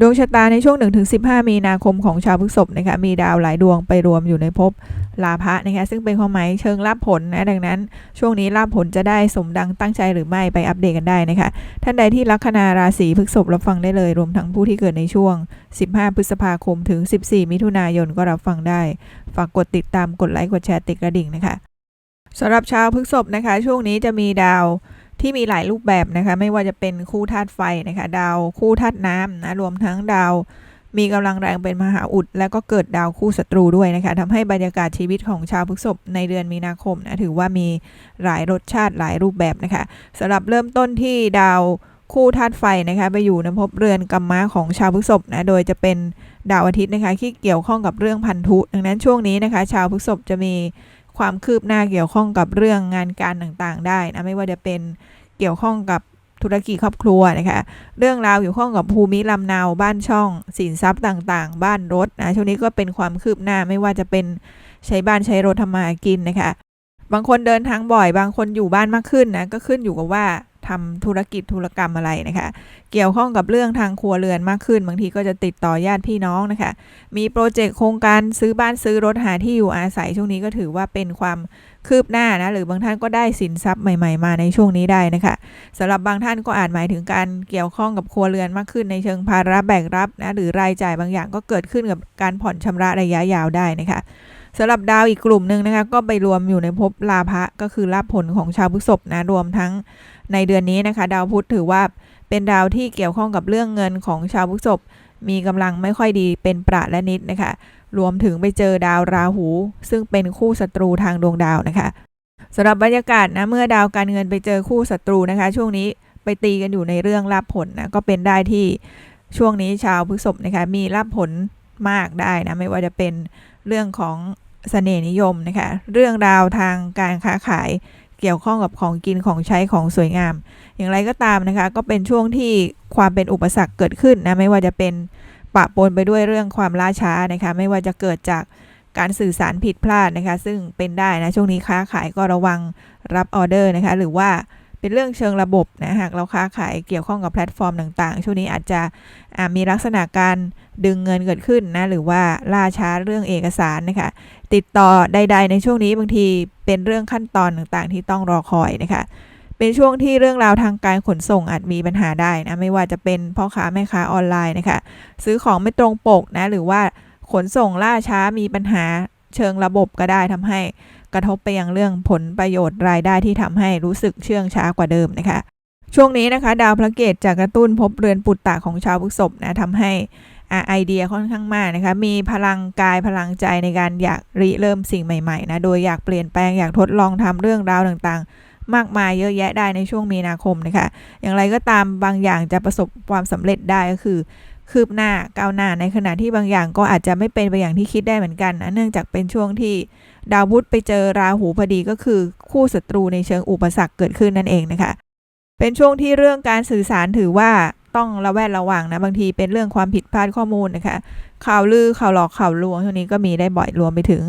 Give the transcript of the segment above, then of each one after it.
ดวงชะตาในช่วง 1-15 มีนาคมของชาวพฤษภนะคะมีดาวหลายดวงไปรวมอยู่ในภพลาภะนะคะซึ่งเป็นความหมายเชิงรับผลนะดังนั้น ช่วงนี้รับผลจะได้สมดังตั้งใจหรือไม่ไปอัปเดตกันได้นะคะท่านใดที่ลัคนาราศีพฤษภรับฟังได้เลย รวมทั้งผู้ที่เกิดในช่วง 15 พฤษภาคมถึง 14 มิถุนายนก็รับฟังได้ ฝากกดติดตามกดไลค์กดแชร์ติดกระดิ่งนะคะสำหรับชาวพฤษภนะคะ ช่วงนี้จะมีดาว ที่มีหลายรูปแบบนะคะ ไม่ว่าจะเป็นคู่ธาตุไฟนะคะ ดาวคู่ธาตุน้ำนะ รวมทั้งดาวมีกำลังแรงเป็นมหาอุด แล้วก็เกิดดาวคู่ศัตรูด้วยนะคะทำให้บรรยากาศชีวิตของชาวพฤษภในเดือนมีนาคมนะถือว่ามีหลายรสชาติหลายรูปแบบนะคะสำหรับเริ่มต้นที่ดาวคู่ธาตุไฟนะคะไปอยู่ในภพเรือนกรรมะของชาวพฤษภนะโดยจะเป็นดาวอาทิตย์นะคะที่เกี่ยวข้องกับเรื่องพันธุ ดังนั้นช่วงนี้นะคะ ชาวพฤษภจะมี ความคืบหน้าเกี่ยวข้องกับเรื่องงานการต่างๆ ได้นะไม่ว่าจะเป็นเกี่ยวข้องกับธุรกิจครอบครัวนะคะเรื่องราวเกี่ยวข้องกับภูมิลำเนาบ้านช่อง สินทรัพย์ต่างๆ บ้านรถนะช่วงนี้ก็เป็นความคืบหน้าไม่ว่าจะเป็นใช้บ้านใช้รถทำมาหากินนะคะบางคนเดินทางบ่อย บางคนอยู่บ้านมากขึ้นนะก็ขึ้นอยู่กับว่า ทำธุรกิจธุรกรรมอะไรนะคะ เกี่ยวข้องกับเรื่องทางครัวเรือนมากขึ้น บางทีก็จะติดต่อญาติพี่น้องนะคะ มีโปรเจกต์โครงการซื้อบ้านซื้อรถหาที่อยู่อาศัยช่วงนี้ก็ถือว่าเป็นความคืบหน้านะหรือบางท่านก็ได้สินทรัพย์ใหม่ ๆ มาในช่วงนี้ได้นะคะสำหรับบางท่านก็อาจหมายถึงการเกี่ยวข้องกับครัวเรือนมากขึ้นในเชิงภาระแบกรับนะหรือรายจ่ายบางอย่างก็เกิดขึ้นกับการผ่อนชำระระยะยาวได้นะคะ สำหรับดาวอีกกลุ่มหนึ่งนะคะ ก็ไปรวมอยู่ในภพลาภะก็คือลาภผลของชาวพฤษภนะรวมทั้งในเดือนนี้นะคะ ดาวพุธถือว่าเป็นดาวที่เกี่ยวข้องกับเรื่องเงินของชาวพฤษภมีกำลังไม่ค่อยดีเป็นประและนิดนะคะ รวมถึงไปเจอดาวราหู ซึ่งเป็นคู่ศัตรูทางดวงดาวนะคะสำหรับบรรยากาศนะเมื่อดาวการเงินไปเจอคู่ศัตรูนะคะ ช่วงนี้ไปตีกันอยู่ในเรื่องรับผลนะก็เป็นได้ที่ช่วงนี้ชาวพฤษภนะคะมีรับผลมากได้นะไม่ว่าจะเป็น เรื่องของเสน่ห์นิยมนะคะ เรื่องราวทางการค้าขายเกี่ยวข้องกับของกินของใช้ของสวยงาม อย่างไรก็ตามนะคะ ก็เป็นช่วงที่ความเป็นอุปสรรคเกิดขึ้นนะ ไม่ว่าจะเป็นปะปนไปด้วยเรื่องความล่าช้านะคะ ไม่ว่าจะเกิดจากการสื่อสารผิดพลาดนะคะ ซึ่งเป็นได้นะ ช่วงนี้ค้าขายก็ระวังรับออเดอร์นะคะ หรือว่า เป็นเรื่องเชิงระบบนะหากเราค้าขายเกี่ยวข้องกับแพลตฟอร์มต่าง ๆ ช่วงนี้อาจจะมีลักษณะการดึงเงินเกิดขึ้นนะหรือว่าล่าช้าเรื่องเอกสารนะคะติดต่อใด ๆ ในช่วงนี้บางทีเป็นเรื่องขั้นตอนต่างๆ ที่ต้องรอคอยนะคะเป็นช่วงที่เรื่องราวทางการขนส่งอาจมีปัญหาได้นะไม่ว่าจะเป็นพ่อค้าแม่ค้าออนไลน์นะคะซื้อของไม่ตรงปกนะหรือว่าขนส่งล่าช้ามีปัญหาเชิงระบบก็ได้ทำให้ กระทบไปยังเรื่องผลประโยชน์รายได้ที่ทำให้รู้สึกเชื่องช้ากว่าเดิมนะคะ ช่วงนี้นะคะ ดาวพระเกตจากระตุ้นพบเรือนปุตตะของชาวพฤษภนะทำให้ไอเดียค่อนข้างมากนะคะ มีพลังกายพลังใจในการอยากริเริ่มสิ่งใหม่ๆนะโดยอยากเปลี่ยนแปลงอยากทดลองทำเรื่องราวต่างๆ มากมายเยอะแยะได้ในช่วงมีนาคมนะคะ อย่างไรก็ตามบางอย่างจะประสบความสำเร็จได้ก็คือ คืบหน้าก้าวหน้าในขณะที่บางอย่างก็อาจจะไม่เป็นไปอย่างที่คิดได้เหมือนกันนะเนื่องจากเป็นช่วงที่ดาวพุธไปเจอราหูพอดีก็คือคู่ศัตรูในเชิงอุปสรรคเกิดขึ้นนั่นเองนะคะ เป็นช่วงที่เรื่องการสื่อสารถือว่าต้องระแวดระวังนะบางทีเป็นเรื่องความผิดพลาดข้อมูลนะคะ ข่าวลือข่าวหลอกข่าวลวงช่วงนี้ก็มีได้บ่อยรวมไปถึง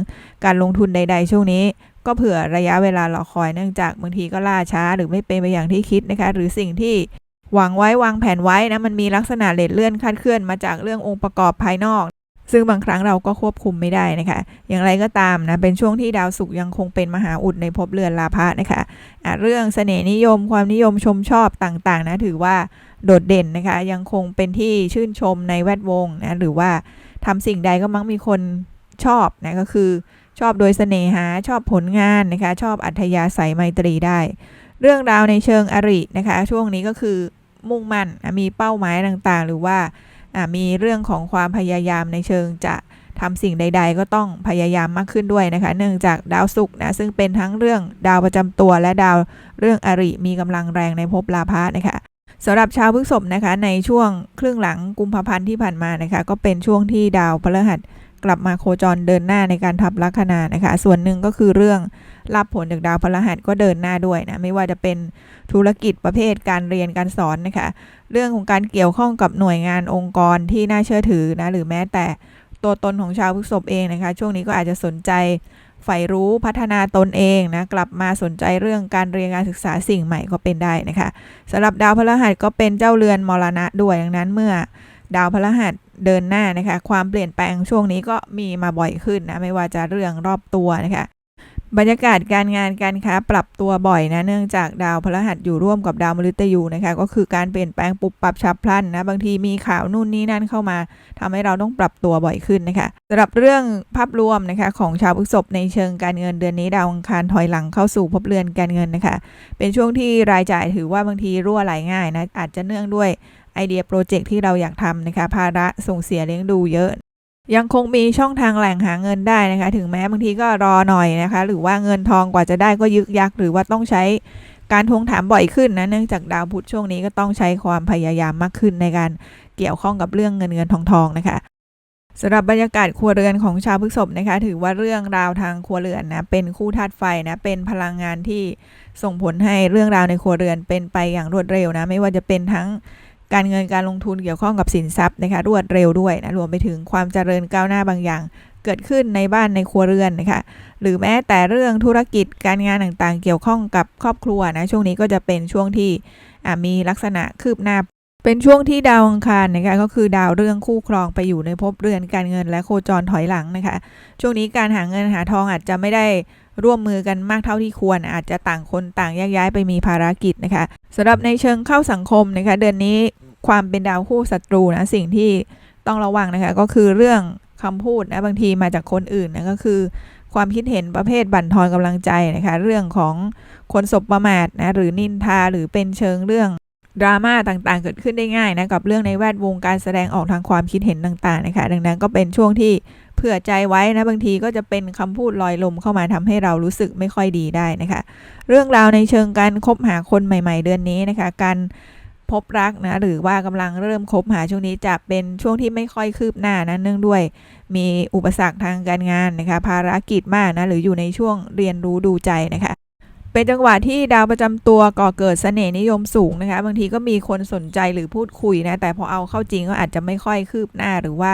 การลงทุนใด ๆ ช่วงนี้ ก็เผื่อระยะเวลารอคอยเนื่องจากบางทีก็ล่าช้าหรือไม่เป็นไปอย่างที่คิดนะคะ หรือสิ่งที่ หวังไว้วางแผนไว้นะมันมีลักษณะเลทเลื่อนคาดเคลื่อนมาจากเรื่ององค์ประกอบภายนอก ซึ่งบางครั้งเราก็ควบคุมไม่ได้นะคะ อย่างไรก็ตามนะเป็นช่วงที่ดาวศุกร์ยังคงเป็นมหาอุดในภพเรือนลาภะนะคะะเรื่องเสน่ห์นิยมความนิยมชมชอบต่างๆนะถือว่าโดดเด่นนะคะ ยังคงเป็นที่ชื่นชมในแวดวงนะหรือว่าทำสิ่งใดก็มักมีคนชอบนะก็คือชอบโดยเสน่หาชอบผลงานนะคะ ชอบอัธยาศัยไมตรีได้ เรื่องราวในเชิงอรินะคะ ช่วงนี้ก็คือ มุ่งมั่นมีเป้าหมายต่างๆ หรือว่ามีเรื่องของความพยายามในเชิงจะทำสิ่งใด ๆ ก็ต้องพยายามมากขึ้นด้วยนะคะ เนื่องจากดาวศุกร์นะซึ่งเป็นทั้งเรื่องดาวประจำตัวและดาวเรื่องอริมีกำลังแรงในภพลาภะนะคะสำหรับชาวพฤษภนะคะในช่วงครึ่งหลังกุมภาพันธ์ที่ผ่านมานะคะ ก็เป็นช่วงที่ดาวพฤหัส กลับมาโคจรเดินหน้าในการทับลัคนานะคะ ส่วนหนึ่งก็คือเรื่องรับผลจากดาวพฤหัสก็เดินหน้าด้วยนะ ไม่ว่าจะเป็นธุรกิจประเภทการเรียนการสอนนะคะ เรื่องของการเกี่ยวข้องกับหน่วยงานองค์กรที่น่าเชื่อถือนะ หรือแม้แต่ตัวตนของชาวพฤษภเองนะคะ ช่วงนี้ก็อาจจะสนใจใฝ่รู้พัฒนาตนเองนะกลับมาสนใจเรื่องการเรียนการศึกษาสิ่งใหม่ก็เป็นได้นะคะสำหรับดาวพฤหัสก็เป็นเจ้าเรือนมรณะด้วยดังนั้นเมื่อดาวพฤหัส เดินหน้านะคะ ความเปลี่ยนแปลงช่วงนี้ก็มีมาบ่อยขึ้นนะ ไม่ว่าจะเรื่องรอบตัวนะคะบรรยากาศการงานการค้าปรับตัวบ่อยนะเนื่องจากดาวพฤหัสอยู่ร่วมกับดาวมฤตยูนะคะ ก็คือการเปลี่ยนแปลงปุบปรับฉับพลันนะบางทีมีข่าวนู่นนี่นั่นเข้ามาทำให้เราต้องปรับตัวบ่อยขึ้นนะคะสำหรับเรื่องภาพรวมนะคะของชาวพฤษภในเชิงการเงินเดือนนี้ดาวอังคารถอยหลังเข้าสู่ภพเรือนการเงินนะคะ เป็นช่วงที่รายจ่ายถือว่าบางทีรั่วไหลง่ายนะอาจจะเนื่องด้วย ไอเดียโปรเจกต์ที่เราอยากทำนะคะ ภาระส่งเสียเลี้ยงดูเยอะ ยังคงมีช่องทางแหล่งหาเงินได้นะคะ ถึงแม้บางทีก็รอหน่อยนะคะ หรือว่าเงินทองกว่าจะได้ก็ยึกยัก หรือว่าต้องใช้การทวงถามบ่อยขึ้นนะเนื่องจากดาวพุธช่วงนี้ก็ต้องใช้ความพยายามมากขึ้นในการเกี่ยวข้องกับเรื่องเงินเงินทองทองนะคะสำหรับบรรยากาศครัวเรือนของชาวพฤษภนะคะ ถือว่าเรื่องราวทางครัวเรือนนะเป็นคู่ธาตุไฟนะเป็นพลังงานที่ส่งผลให้เรื่องราวในครัวเรือนเป็นไปอย่างรวดเร็วนะไม่ว่าจะเป็นทั้ง การเงินการลงทุนเกี่ยวข้องกับสินทรัพย์นะคะรวดเร็วด้วยนะรวมไปถึงความเจริญก้าวหน้าบางอย่าง เกิดขึ้นในบ้านในครัวเรือนนะคะหรือแม้แต่เรื่องธุรกิจการงานต่างๆ เกี่ยวข้องกับครอบครัวนะช่วงนี้ก็จะเป็นช่วงที่มีลักษณะคืบหน้า เป็นช่วงที่ดาวอังคารนะคะก็คือดาวเรื่องคู่ครองไปอยู่ในภพเรือนการเงินและโคจรถอยหลังนะคะช่วงนี้การหาเงินหาทองอาจจะไม่ได้ ร่วมมือกันมากเท่าที่ควร อาจจะต่างคนต่างแยกย้ายไปมีภารกิจนะคะสำหรับในเชิงเข้าสังคมนะคะเดือนนี้ความเป็นดาวคู่ศัตรูนะสิ่งที่ต้องระวังนะคะก็คือเรื่องคำพูดนะบางทีมาจากคนอื่นนะก็คือ ความคิดเห็นประเภทบั่นทอนกำลังใจนะคะเรื่องของคนสบประมาทนะหรือนินทาหรือเป็นเชิงเรื่องดราม่าต่างๆ เกิดขึ้นได้ง่ายนะกับเรื่องในแวดวงการแสดงออกทางความคิดเห็นต่างๆนะคะดังนั้นก็เป็นช่วงที่ เผื่อใจไว้นะบางทีก็จะเป็นคำพูดลอยลมเข้ามาทำให้เรารู้สึกไม่ค่อยดีได้นะคะ เรื่องราวในเชิงการคบหาคนใหม่ ๆ เดือนนี้นะคะ การพบรักนะหรือว่ากำลังเริ่มคบหาช่วงนี้จะเป็นช่วงที่ไม่ค่อยคืบหน้านะเนื่องด้วย มีอุปสรรคทางการงานนะคะ ภารกิจมากนะหรืออยู่ในช่วงเรียนรู้ดูใจนะคะเป็นจังหวะที่ดาวประจำตัวก่อเกิดเสน่ห์นิยมสูงนะคะ บางทีก็มีคนสนใจหรือพูดคุยนะ แต่พอเอาเข้าจริงก็อาจจะไม่ค่อยคืบหน้าหรือว่า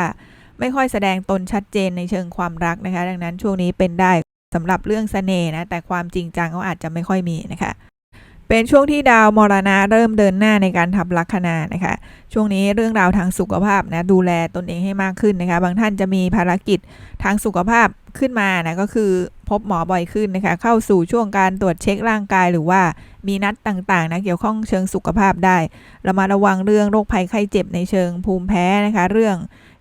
ไม่ค่อยแสดงตนชัดเจนในเชิงความรักนะคะ ดังนั้นช่วงนี้เป็นได้สำหรับเรื่องเสน่ห์นะแต่ความจริงจังก็อาจจะไม่ค่อยมีนะคะ เป็นช่วงที่ดาวมรณะเริ่มเดินหน้าในการทับลัคนานะคะ ช่วงนี้เรื่องราวทางสุขภาพนะดูแลตนเองให้มากขึ้นนะคะ บางท่านจะมีภารกิจทางสุขภาพขึ้นมานะก็คือพบหมอบ่อยขึ้นนะคะ เข้าสู่ช่วงการตรวจเช็คร่างกายหรือว่ามีนัดต่างๆนะเกี่ยวข้องเชิงสุขภาพได้เรามาระวังเรื่องโรคภัยไข้เจ็บในเชิงภูมิแพ้นะคะ เรื่อง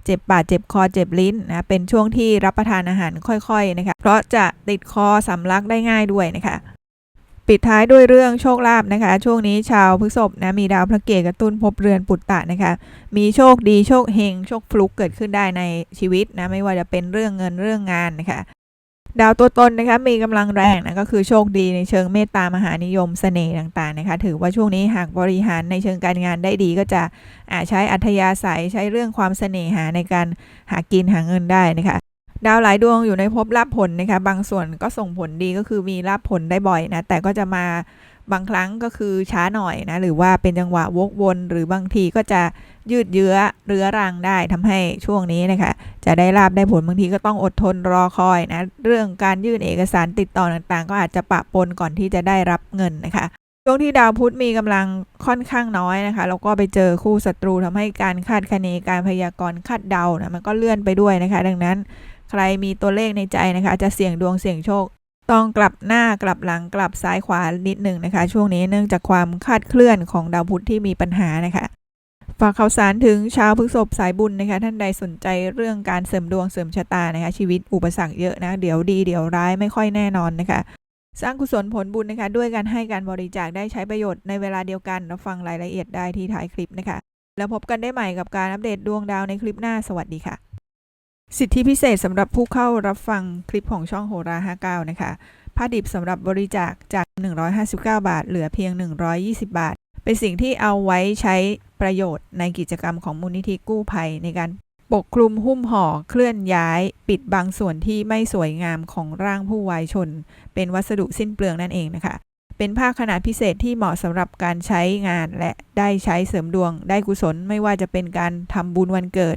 เจ็บปากเจ็บคอเจ็บลิ้นนะเป็นช่วงที่รับประทานอาหารค่อยๆนะคะเพราะจะติดคอสำลักได้ง่ายด้วยนะคะ ปิดท้ายด้วยเรื่องโชคลาภนะคะ ช่วงนี้ชาวพฤษภนะมีดาวพระเกศกระตุ้นพบเรือนปุตตะนะคะ มีโชคดีโชคเฮงโชคฟลุกเกิดขึ้นได้ในชีวิตนะไม่ว่าจะเป็นเรื่องเงินเรื่องงานนะคะ ดาวตัวตนนะคะมีกำลังแรงนะก็คือโชคดีในเชิงเมตตามหานิยมเสน่ห์ต่างๆนะคะถือว่าช่วงนี้หากบริหารในเชิงการงานได้ดีก็จะอาใช้อัธยาศัยใช้เรื่องความเสน่หาในการหากินหาเงินได้นะคะดาวหลายดวงอยู่ในภพลาภผลนะคะบางส่วนก็ส่งผลดีก็คือมีลาภผลได้บ่อยนะแต่ก็จะมา บางครั้งก็คือช้าหน่อยนะ หรือว่าเป็นจังหวะวกวน หรือบางทีก็จะยืดเยื้อเรื้อรังได้ทำให้ช่วงนี้นะคะ จะได้ลาบได้ผลบางทีก็ต้องอดทนรอคอยนะ เรื่องการยื่นเอกสารติดต่อต่างๆ ก็อาจจะปะปนก่อนที่จะได้รับเงินนะคะช่วงที่ดาวพุธมีกำลังค่อนข้างน้อยนะคะแล้วก็ไปเจอคู่ศัตรูทำให้การคาดคะเนการพยากรณ์คาดเดานะมันก็เลื่อนไปด้วยนะคะ ดังนั้นใครมีตัวเลขในใจนะคะ จะเสี่ยงดวงเสี่ยงโชค ต้องกลับหน้ากลับหลังกลับซ้ายขวานิดหนึ่งนะคะ ช่วงนี้เนื่องจากความคาดเคลื่อนของดาวพุธที่มีปัญหานะคะฝากข่าวสารถึงชาวพฤษภสายบุญนะคะ ท่านใดสนใจเรื่องการเสริมดวงเสริมชะตานะคะ ชีวิตอุปสรรคเยอะนะ เดี๋ยวดีเดี๋ยวร้ายไม่ค่อยแน่นอนนะคะ สร้างกุศลผลบุญนะคะ ด้วยการให้การบริจาคได้ใช้ประโยชน์ในเวลาเดียวกันเราฟังรายละเอียดได้ที่ท้ายคลิปนะคะ แล้วพบกันได้ใหม่กับการอัปเดตดวงดาวในคลิปหน้าสวัสดีค่ะ สิทธิพิเศษสำหรับผู้เข้ารับฟังคลิปของช่องโหรา 59 นะคะผ้าดิบสำหรับบริจาคจาก 159 บาท เหลือเพียง 120 บาท เป็นสิ่งที่เอาไว้ใช้ประโยชน์ในกิจกรรมของมูลนิธิกู้ภัย ในการปกคลุมหุ้มห่อเคลื่อนย้าย ปิดบางส่วนที่ไม่สวยงามของร่างผู้วายชน เป็นวัสดุสิ้นเปลืองนั่นเองนะคะ เป็นผ้าขนาดพิเศษที่เหมาะสำหรับการใช้งาน และได้ใช้เสริมดวง ได้กุศลไม่ว่าจะเป็นการทำบุญวันเกิด